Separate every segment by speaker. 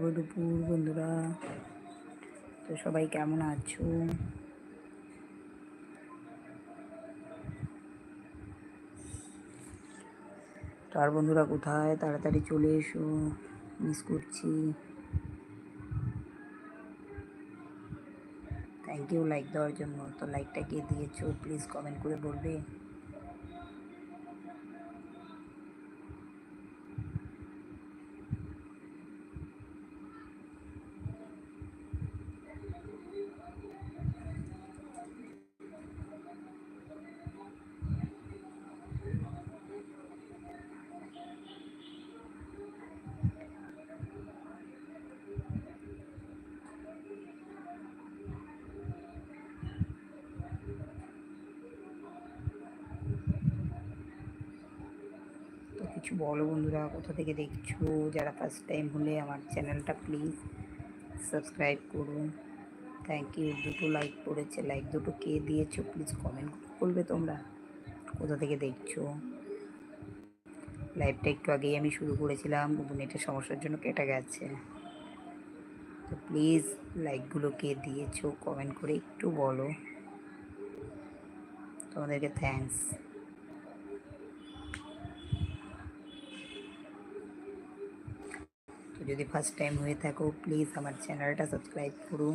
Speaker 1: শুভ দুপুর বন্ধুরা। তো সবাই কেমন আছো? তো আর বন্ধুরা, কোথায়? তাড়াতাড়ি চলে এসো। মিস করছি। থ্যাংক ইউ লাইক দেওয়ার জন্য। তো লাইকটা কে দিয়েছ প্লিজ কমেন্ট করে বলবে। বলো বন্ধুরা, কোথা থেকে দেখছ? যারা ফার্স্ট টাইম হলে আমার চ্যানেলটা প্লিজ সাবস্ক্রাইব করুন। থ্যাংক ইউ দুটো লাইক পড়েছে লাইক দুটো কে দিয়েছ? প্লিজ কমেন্ট করবে তোমরা কোথা থেকে দেখছ? লাইভটা একটু আগেই আমি শুরু করেছিলাম। কিন্তু নেটের সমস্যার জন্য কেটে গেছে। তো প্লিজ লাইকগুলো কে দিয়েছ? কমেন্ট করে একটু বলো। তোমাদেরকে থ্যাঙ্কস যদি ফার্স্ট টাইম হয়ে থাকো প্লিজ আমার চ্যানেলটা সাবস্ক্রাইব করো।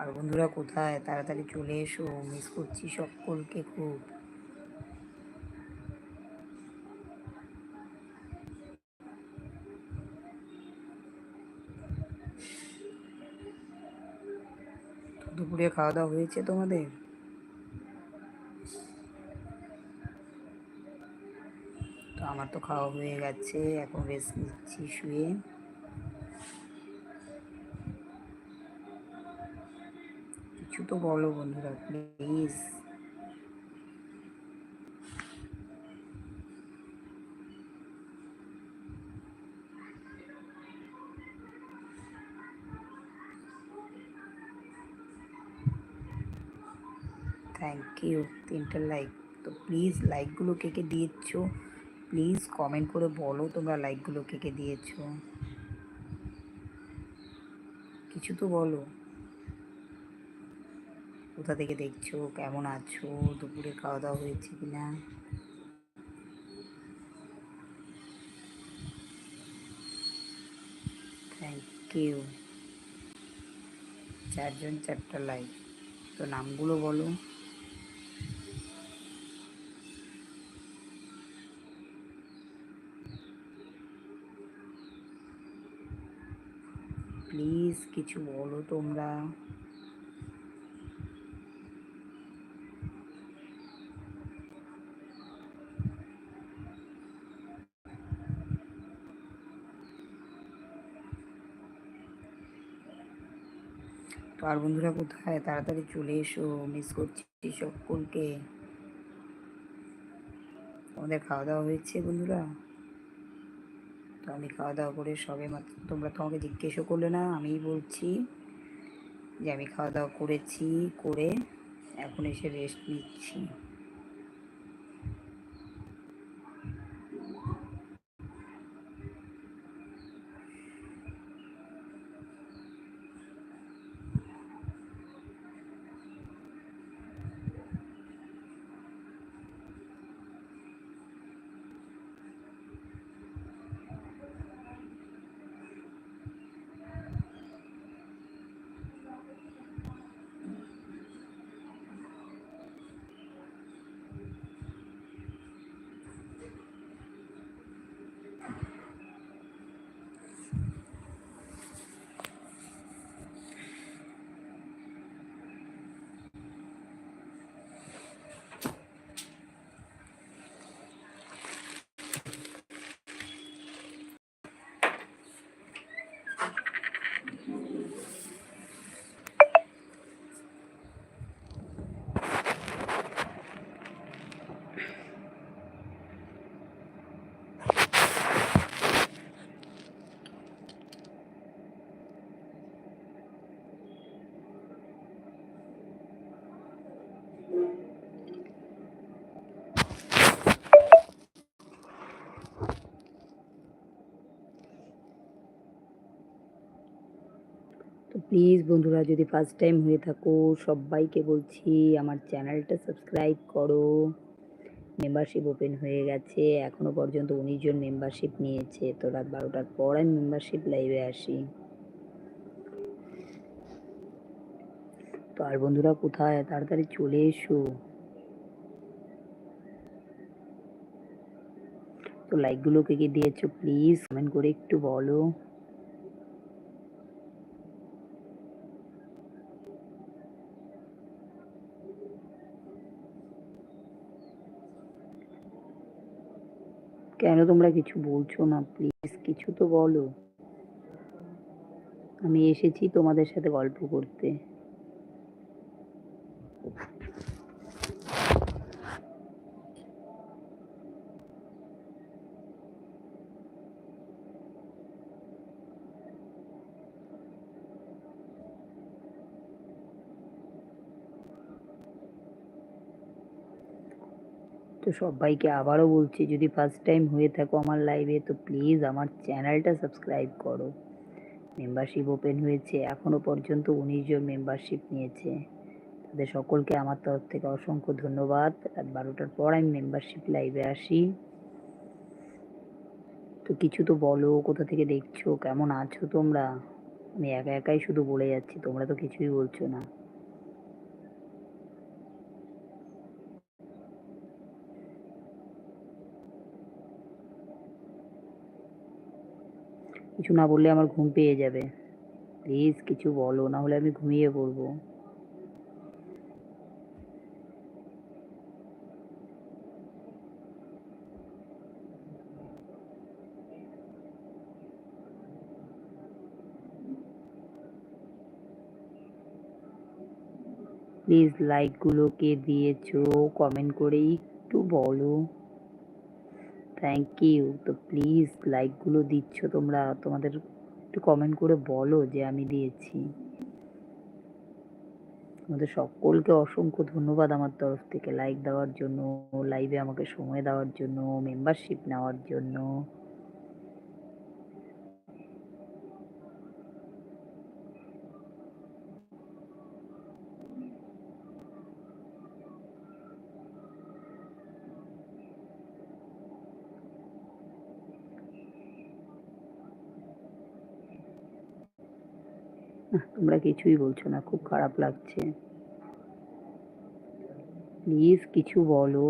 Speaker 1: আর বন্ধুরা, কোথায়? তাড়াতাড়ি চলে এসো মিস করছি সকলকে খুব। দুপুরে খাওয়া দাওয়া হয়েছে তোমাদের? আমার তো খাওয়া হয়ে গেছে, এখন রেস্ট নিচ্ছি শুয়ে। কিছু তো বলো বন্ধুরা প্লিজ থ্যাংক ইউ তিনটে লাইক তো প্লিজ লাইকগুলো কে কে দিয়েছ? প্লিজ কমেন্ট করে বলো তোমরা লাইকগুলো কে কে দিয়েছ। কিছু তো বলো। কোথা থেকে দেখছ? কেমন আছো? দুপুরে খাওয়া দাওয়া হয়েছে কিনা? থ্যাংক ইউ চারজন চারটা লাইক তো নামগুলো বলো। প্লিজ কিছু বলো তোমরা। আর বন্ধুরা কোথায়? তাড়াতাড়ি চলে এসো মিস করছি সকলকে। তোমাদের খাওয়া দাওয়া হয়েছে বন্ধুরা? তো আমি খাওয়া দাওয়া করে সবে মাত্র তোমরা তো আমাকে জিজ্ঞেসও করলে না, আমিই বলছি যে আমি খাওয়া দাওয়া করেছি, করে এখন এসে রেস্ট নিচ্ছি। প্লিজ বন্ধুরা, যদি ফার্স্ট টাইম হয়ে থাকো, সবাইকে বলছি আমার চ্যানেলটা সাবস্ক্রাইব করো। মেম্বারশিপ ওপেন হয়ে গেছে এখনও পর্যন্ত উনিশ জন মেম্বারশিপ নিয়েছে। তো রাত বারোটার পর আমি মেম্বারশিপ লাইভে আসি। তো আর বন্ধুরা, কোথায়? তাড়াতাড়ি চলে এসো। তো লাইকগুলো কে কে দিয়েছ প্লিজ কমেন্ট করে একটু বলো। কেন তোমরা কিছু বলছো না? প্লিজ কিছু তো বলো। আমি এসেছি তোমাদের সাথে গল্প করতে। তো সবাইকে আবারও বলছি, যদি ফার্স্ট টাইম হয়ে থাকো আমার লাইভে তো প্লিজ আমার চ্যানেলটা সাবস্ক্রাইব করো। মেম্বারশিপ ওপেন হয়েছে এখনও পর্যন্ত উনিশ জন মেম্বারশিপ নিয়েছে। তাদের সকলকে আমার তরফ থেকে অসংখ্য ধন্যবাদ। রাত বারোটার পর আমি মেম্বারশিপ লাইভে আসি। তো কিছু তো বলো, কোথা থেকে দেখছ, কেমন আছো তোমরা? আমি একা একাই শুধু বলে যাচ্ছি, তোমরা তো কিছুই বলছো না। কিছু না বললে আমার ঘুম পেয়ে যাবে। প্লিজ কিছু বলো, না হলে আমি ঘুমিয়ে পড়ব। প্লিজ লাইকগুলো কে দিয়েছ, কমেন্ট করে একটু বলো। থ্যাংক ইউ তো প্লিজ লাইকগুলো দিচ্ছ তোমরা, তোমাদের একটু কমেন্ট করে বলো যে আমি দিয়েছি। তোমাদের সকলকে অসংখ্য ধন্যবাদ আমার তরফ থেকে লাইক দেওয়ার জন্য লাইভে আমাকে সময় দেওয়ার জন্য মেম্বারশিপ নেওয়ার জন্য। তোমরা কিছুই বলছো না খুব খারাপ লাগছে। প্লিজ কিছু বলো।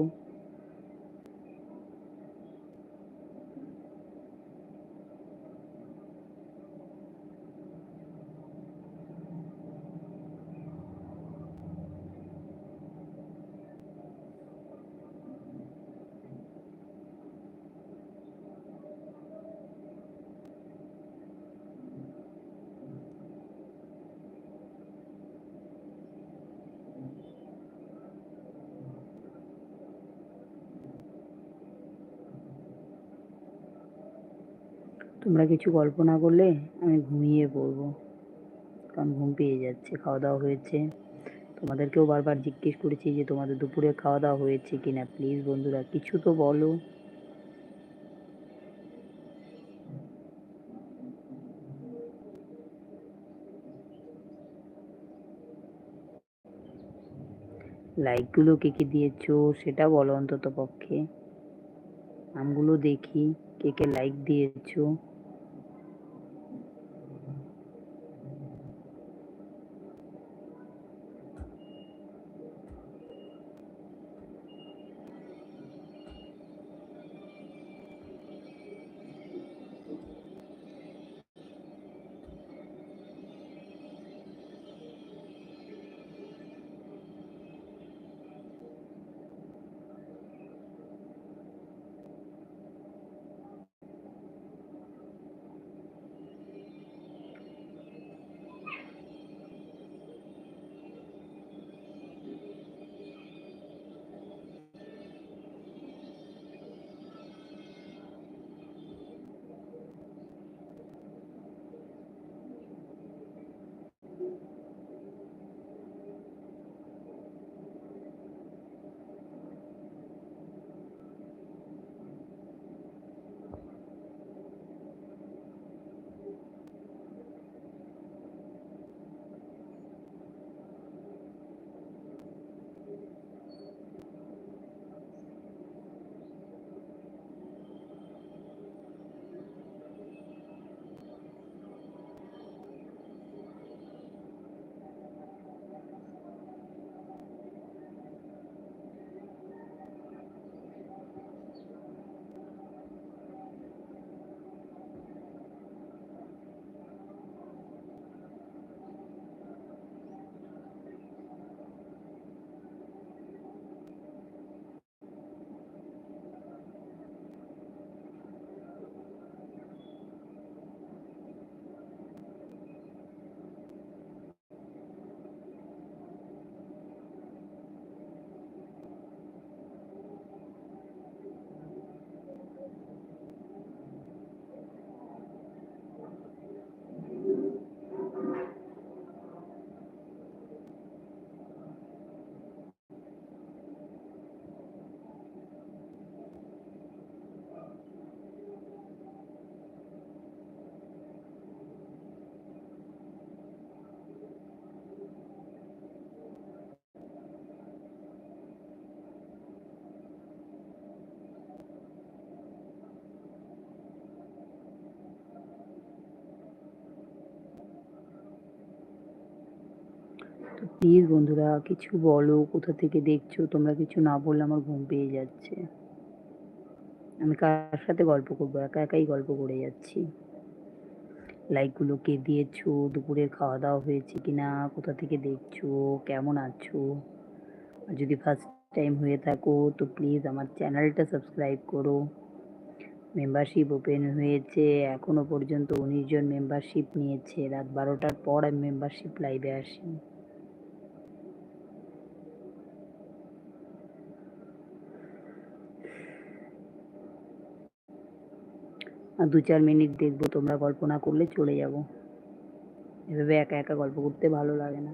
Speaker 1: তোমরা কিছু গল্প না করলে আমি ঘুমিয়ে পড়ব। কারণ ঘুম পেয়ে যাচ্ছে, খাওয়া দাওয়া হয়েছে। তোমাদেরকেও বারবার জিজ্ঞেস করেছি যে তোমাদের দুপুরে খাওয়া দাওয়া হয়েছে কি না প্লিজ বন্ধুরা, কিছু তো বলো। লাইকগুলো কে কে দিয়েছ সেটা বলো অন্তত পক্ষে নামগুলো দেখি, কে কে লাইক দিয়েছ। প্লিজ বন্ধুরা, কিছু বলো। কোথা থেকে দেখছ? তোমরা কিছু না বললে আমার ঘুম পেয়ে যাচ্ছে। আমি কার সাথে গল্প করব? একা একাই গল্প করে যাচ্ছি। লাইকগুলো কে দিয়েছ, দুপুরের খাওয়া দাওয়া হয়েছে কি না কোথা থেকে দেখছ, কেমন আছো? যদি ফার্স্ট টাইম হয়ে থাকো, তো প্লিজ আমার চ্যানেলটা সাবস্ক্রাইব করো। মেম্বারশিপ ওপেন হয়েছে, এখনও পর্যন্ত উনিশ জন মেম্বারশিপ নিয়েছে। রাত বারোটার পর আমি মেম্বারশিপ লাইভে আসি। দু চার মিনিট দেখব, তোমরা গল্প না করলে চলে যাব। এভাবে একা একা গল্প করতে ভালো লাগে না।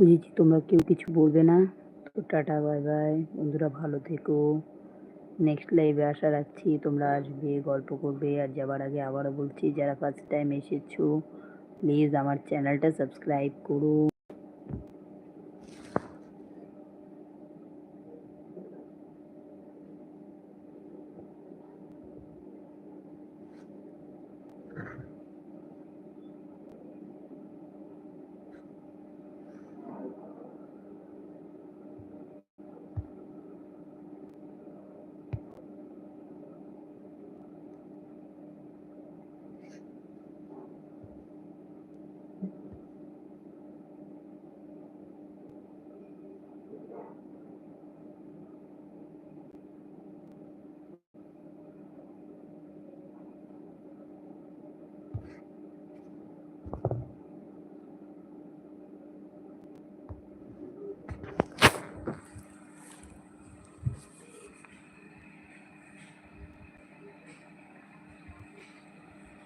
Speaker 1: বুঝেছি তোমরা কেউ কিছু বলবে না, তো টাটা, বাই বাই। বন্ধুরা ভালো থেকো। নেক্সট লাইভে আশা রাখছি তোমরা আসবে, গল্প করবে। আর যাবার আগে আবারও বলছি, যারা ফার্স্ট টাইম এসেছ প্লিজ আমার চ্যানেলটা সাবস্ক্রাইব করো।